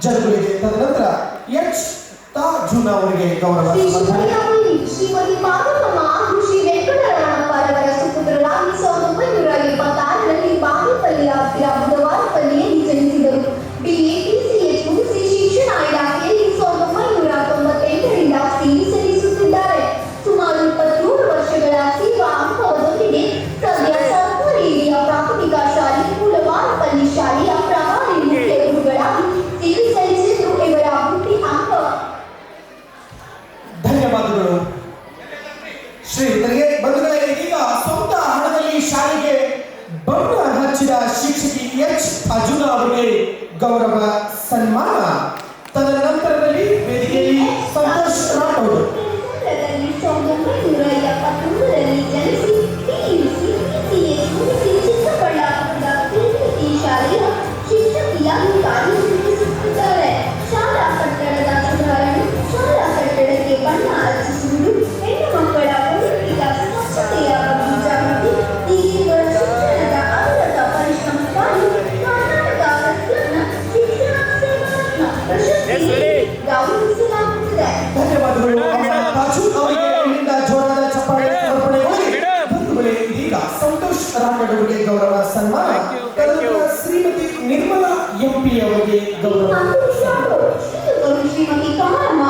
ಜರುಗಲಿದೆ. ತದನಂತರ ಎಚ್. ತಾಜುನ್ ಅವರಿಗೆ ಗೌರವ ಧನ್ಯವಾದಗಳು. ಶ್ರೀ ಬಂಧುಗಳೇ ಇದೀಗ ಸ್ವಂತ ಹಣದಲ್ಲಿ ಶಾಲೆಗೆ ಬಣ್ಣ ಹಚ್ಚಿದ ಶಿಕ್ಷಕಿ ಎಚ್ ಅಜುಲಾ ಅವರಿಗೆ ಗೌರವ ಸನ್ಮಾನ. ತದನಂತರ ಅವರಿಗೆ ಇಲ್ಲಿಂದ ಜೋರಾದ ಚಪ್ಪಾಳೆ ಸಮರ್ಪಣೆಗೊಳಗೆ ಮುಂದುವರೆ ಈಗ ಸಂತೋಷ್ ರಾಮಗಡೂರಿಗೆ ಗೌರವ ಸನ್ಮಾನ. ತದನಂತರ ಶ್ರೀಮತಿ ನಿರ್ಮಲಾ ಎಂಪಿ ಅವರಿಗೆ ಗೌರವ ಶ್ರೀಮತಿ ಕಾರಣ